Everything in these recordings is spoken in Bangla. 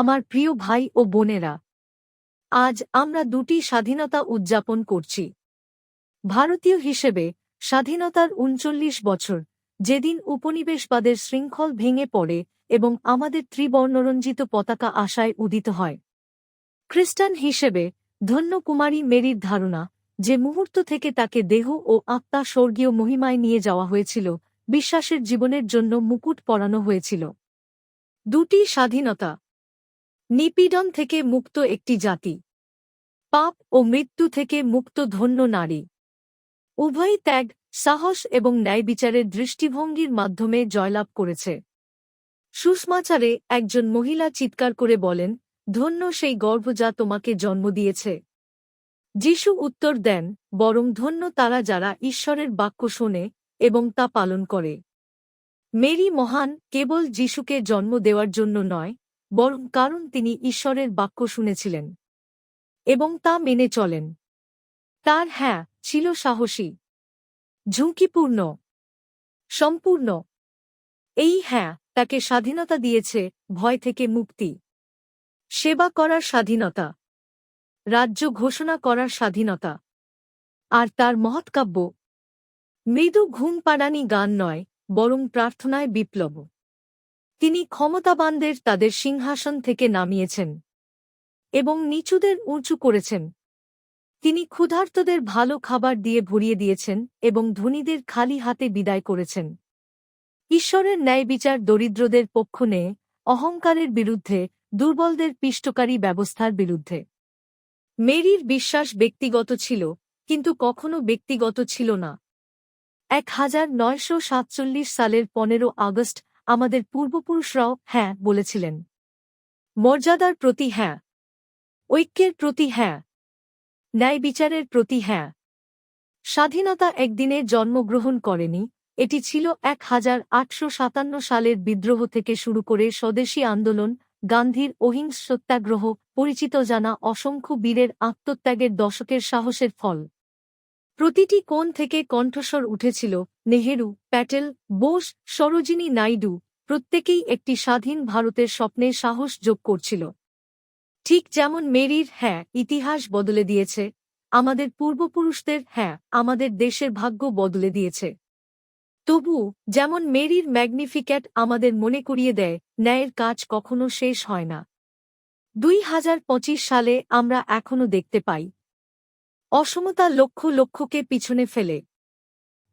আমার প্রিয় ভাই ও বোনেরা, আজ আমরা দুটি স্বাধীনতা উদযাপন করছি। ভারতীয় হিসেবে স্বাধীনতার উনচল্লিশ বছর, যেদিন উপনিবেশবাদের শৃঙ্খল ভেঙে পড়ে এবং আমাদের ত্রিবর্ণরঞ্জিত পতাকা আশায় উদিত হয়। খ্রিস্টান হিসেবে ধন্য কুমারী মেরির ধারণা, যে মুহূর্ত থেকে তাকে দেহ ও আত্মা স্বর্গীয় মহিমায় নিয়ে যাওয়া হয়েছিল, বিশ্বাসের জীবনের জন্য মুকুট পরানো হয়েছিল। দুটি স্বাধীনতা নিপীড়ন থেকে মুক্ত একটি জাতি। পাপ ও মৃত্যু থেকে মুক্ত ধন্য নারী। উভয়ই ত্যাগ, সাহস এবং ন্যায় বিচারের দৃষ্টিভঙ্গির মাধ্যমে জয়লাভ করেছে। সুষমাচারে একজন মহিলা চিৎকার করে বলেন, ধন্য সেই গর্ভ যা তোমাকে জন্ম দিয়েছে। যিশু উত্তর দেন, বরং ধন্য তারা যারা ঈশ্বরের বাক্য শোনে এবং তা পালন করে। মেরি মহান কেবল যিশুকে জন্ম দেওয়ার জন্য নয় বরং কারণ তিনি ঈশ্বরের বাক্য শুনেছিলেন এবং তা মেনে চলেন। তার হ্যাঁ ছিল সাহসী, ঝুঁকিপূর্ণ, সম্পূর্ণ। এই হ্যাঁ তাকে স্বাধীনতা দিয়েছে, ভয় থেকে মুক্তি। সেবা করার স্বাধীনতা, রাজ্য ঘোষণা করার স্বাধীনতা। আর তার মহৎকাব্য, মৃদু ঘুম পাড়ানি গান নয়, বরং প্রার্থনায় বিপ্লব। তিনি ক্ষমতাবানদের তাদের সিংহাসন থেকে নামিয়েছেন এবং নিচুদের উঁচু করেছেন। তিনি ক্ষুধার্তদের ভালো খাবার দিয়ে ভরিয়ে দিয়েছেন এবং ধনীদের খালি হাতে বিদায় করেছেন। ঈশ্বরের ন্যায় বিচার দরিদ্রদের পক্ষ নেয়ে, অহংকারের বিরুদ্ধে, দুর্বলদের পিষ্টকারী ব্যবস্থার বিরুদ্ধে। মেরির বিশ্বাস ব্যক্তিগত ছিল, কিন্তু কখনো ব্যক্তিগত ছিল না। এক হাজার নয়শো সাতচল্লিশ সালের পনেরো আগস্ট আমাদের পূর্বপুরুষরাও হ্যাঁ বলেছিলেন। মর্যাদার প্রতি হ্যাঁ। ঐক্যের প্রতি হ্যাঁ। ন্যায় বিচারের প্রতি হ্যাঁ। স্বাধীনতা একদিনে জন্মগ্রহণ করেনি, এটি ছিল এক হাজার আটশো সাতান্ন সালের বিদ্রোহ থেকে শুরু করে স্বদেশী আন্দোলন, গান্ধীর অহিংস সত্যাগ্রহ, পরিচিত জানা অসংখ্য বীরের আত্মত্যাগের দশকের সাহসের ফল। প্রতিটি কোণ থেকে কণ্ঠস্বর উঠেছিল, নেহেরু, প্যাটেল, বোস, সরোজিনী নাইডু, প্রত্যেকেই একটি স্বাধীন ভারতের স্বপ্নে সাহস যোগ করছিল। ঠিক যেমন মেরির হ্যাঁ ইতিহাস বদলে দিয়েছে, আমাদের পূর্বপুরুষদের হ্যাঁ আমাদের দেশের ভাগ্য বদলে দিয়েছে। তবু, যেমন মেরির ম্যাগনিফিক্যাট আমাদের মনে করিয়ে দেয়, ন্যায়ের কাজ কখনো শেষ হয় না। দুই হাজার পঁচিশ সালে আমরা এখনও দেখতে পাই। অসমতা লক্ষ লক্ষকে পিছনে ফেলে।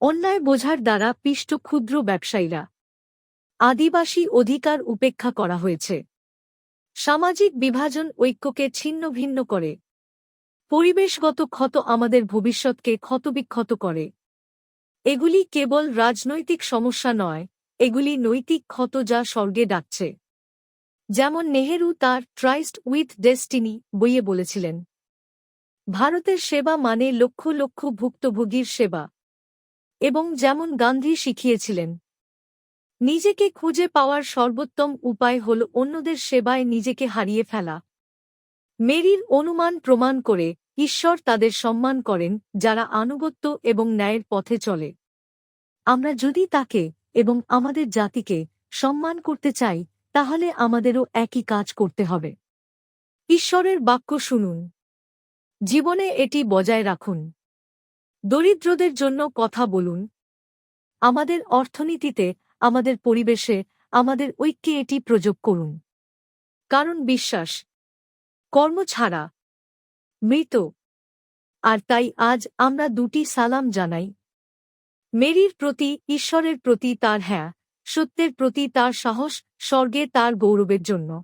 অন্যায় বোঝার দ্বারা পিষ্ট ক্ষুদ্র ব্যবসায়ীরা। আদিবাসী অধিকার উপেক্ষা করা হয়েছে। সামাজিক বিভাজন ঐক্যকে ছিন্ন ভিন্ন করে। পরিবেশগত ক্ষত আমাদের ভবিষ্যৎকে ক্ষতবিক্ষত করে। এগুলি কেবল রাজনৈতিক সমস্যা নয়, এগুলি নৈতিক ক্ষত যা স্বর্গে ডাকছে। যেমন নেহেরু তার ট্রাইস্ট উইথ ডেস্টিনি বইয়ে বলেছিলেন। ভারতের সেবা মানে লক্ষ লক্ষ ভুক্তভোগীর সেবা। এবং যেমন গান্ধী শিখিয়েছিলেন, নিজেকে খুঁজে পাওয়ার সর্বোত্তম উপায় হল অন্যদের সেবায় নিজেকে হারিয়ে ফেলা। মেরির অনুমান প্রমাণ করে ঈশ্বর তাদের সম্মান করেন, যারা আনুগত্য এবং ন্যায়ের পথে চলে। আমরা যদি তাকে এবং আমাদের জাতিকে সম্মান করতে চাই, তাহলে আমাদেরও একই কাজ করতে হবে। ঈশ্বরের বাক্য শুনুন। জীবনে এটি বজায় রাখুন। দরিদ্রদের জন্য কথা বলুন। আমাদের অর্থনীতিতে, আমাদের পরিবেশে, আমাদের ঐক্যে এটি প্রযোগ করুন। কারণ বিশ্বাস, কর্ম ছাড়া, মৃত। আর তাই আজ আমরা দুটি সালাম জানাই। মেরির প্রতি, ঈশ্বরের প্রতি তার হ্যাঁ সত্যের প্রতি তার সাহস, স্বর্গে তার গৌরবের জন্য।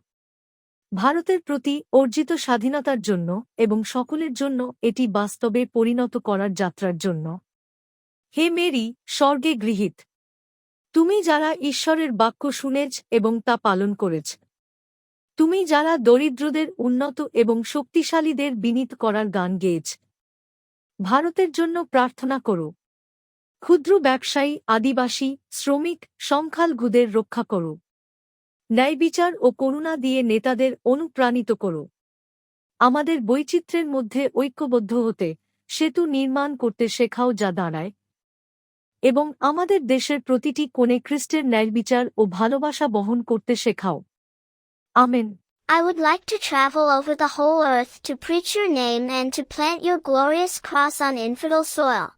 ভারতের প্রতি অর্জিত স্বাধীনতার জন্য এবং সকলের জন্য এটি বাস্তবে পরিণত করার যাত্রার জন্য। হে মেরি, স্বর্গে গৃহীত। তুমি যারা ঈশ্বরের বাক্য শুনেছ এবং তা পালন করেছ। তুমি যারা দরিদ্রদের উন্নত এবং শক্তিশালীদের বিনীত করার গান গেয়েছ। ভারতের জন্য প্রার্থনা করো। ক্ষুদ্র ব্যবসায়ী, আদিবাসী, শ্রমিক, সংখ্যালঘুদের রক্ষা করো। ন্যায়বিচার ও করুণা দিয়ে নেতাদের অনুপ্রাণিত করো। আমাদের বৈচিত্র্যের মধ্যে ঐক্যবদ্ধ হতে সেতু নির্মাণ করতে শেখাও যা দাঁড়ায়। এবং আমাদের দেশের প্রতিটি কোণে খ্রিস্টের ন্যায়বিচার ও ভালোবাসা বহন করতে শেখাও। Amen. I would like to travel over the whole earth to preach your name and to plant your glorious cross on infidel soil.